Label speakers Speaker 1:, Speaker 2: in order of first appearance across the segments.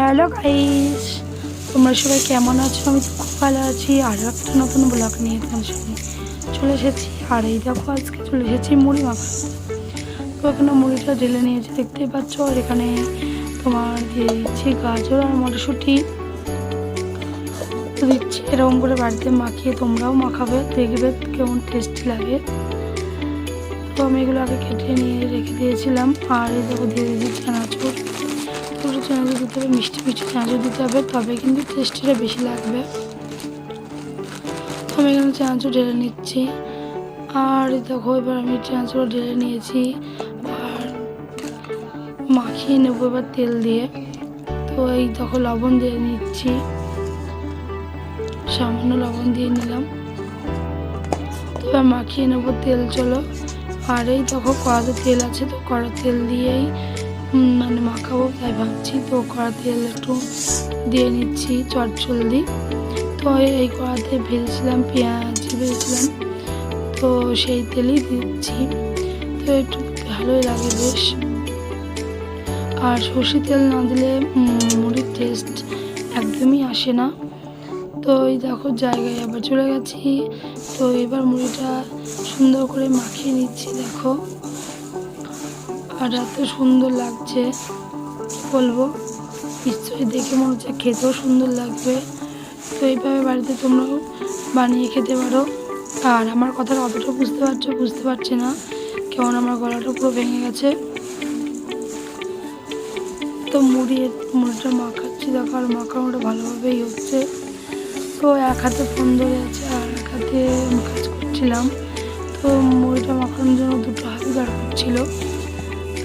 Speaker 1: Hello guys তোমরা সবাই কেমন আছো? আমি তো খুব ভালো আছি। আর একটা নতুন ব্লগ নিয়ে তোমার সামনে চলে এসেছি। আর এই দেখো, আজকে চলে এসেছি মুড়ি মাখা। তো এখানে মুড়িটা ঢেলে নিয়েছি, দেখতেই পাচ্ছ? আর এখানে তোমার দিয়ে দিচ্ছি গাজর আর মটরশুঁটি। দিচ্ছি, এরকম করে বাড়িতে মাখিয়ে তোমরাও মাখাবে। দেখবে কেমন টেস্টি লাগে। তো আমি এগুলো আগে কেটে নিয়ে রেখে দিয়েছিলাম। আর এই দেখো, দিয়ে দিয়েছি চানাচুর। হবে মিষ্টি মিষ্টি চানাচুর দিতে হবে, তবে কিন্তু টেস্টিটা বেশি লাগবে। আমি এখানে চানাচুর ঢেলে নিচ্ছি। আর দেখো, এবার আমি চানাচুর ঢেলে নিয়েছি। আর মাখিয়ে নেব এবার তেল দিয়ে। তো এই দেখো, লবণ দিয়ে নিচ্ছি। সামান্য লবণ দিয়ে নিলাম। এবার মাখিয়ে নেব তেল, চলো। আর এই দেখো, কড়াতে তেল আছে, তো কড়া তেল দিয়েই মানে মাখাবো তাই ভাবছি, তো কড়া তেল একটু দিয়ে নিচ্ছি চটচলদি তো এই কড়াতে ভেজেছিলাম পেঁয়াজ, ভেজেছিলাম, তো সেই তেলই দিচ্ছি। তো একটু ভালোই লাগে বেশ। আর সর্ষে তেল না দিলে মুড়ির টেস্ট একদমই আসে না। তো এই দেখো জায়গায় আবার চলে গেছি। তো এবার মুড়িটা সুন্দর করে মাখিয়ে নিচ্ছি, দেখো। আর এত সুন্দর লাগছে বলব? নিশ্চয়ই দেখে মনে হচ্ছে খেতেও সুন্দর লাগবে। তো এইভাবে বাড়িতে তোমরাও বানিয়ে খেতে পারো। আর আমার কথাটা অতটা বুঝতে পারছ, বুঝতে পারছি না। কেমন আমার গলাটা পুরো ভেঙে গেছে। তো মুড়ি, মুড়িটা মাখাচ্ছি, দেখো আর মাখানোটা ভালোভাবেই হচ্ছে। তো এক হাতে ফোন ধরে আছে আর এক হাতে কাজ করছিলাম। তো মুড়িটা মাখানোর জন্য দুটো হাতে দাঁড় ছিল।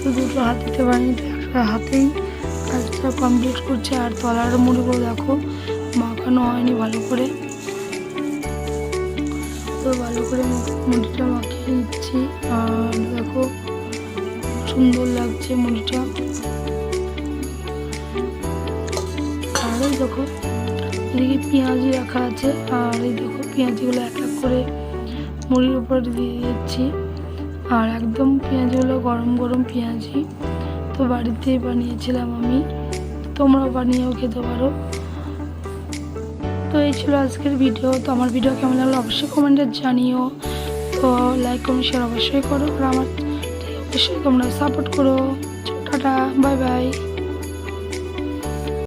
Speaker 1: তো দুটো হাত দিতে পারিনি, তো একটা হাতেই কাজটা কমপ্লিট করছে। আর তলার মুড়িগুলো দেখো, মাখানো হয়নি ভালো করে। তো ভালো করে মুড়িটা মাখিয়ে নিচ্ছি। আর দেখো, সুন্দর লাগছে মুড়িটা। আর এই দেখো, এদিকে পেঁয়াজি রাখা আছে। আর এই দেখো, পেঁয়াজিগুলো এক এক করে মুড়ির উপর দিয়ে দিচ্ছি। আর একদম পেঁয়াজ হলো গরম গরম পেঁয়াজি তো বাড়িতেই বানিয়েছিলাম আমি। তোমরাও বানিয়েও খেতে পারো। তো এই ছিল আজকের ভিডিও। তো আমার ভিডিও কেমন লাগল অবশ্যই কমেন্টে জানিও। তো লাইক কমেন্ট শেয়ার অবশ্যই করো। আর আমার অবশ্যই তোমরা সাপোর্ট করো। Tata bye bye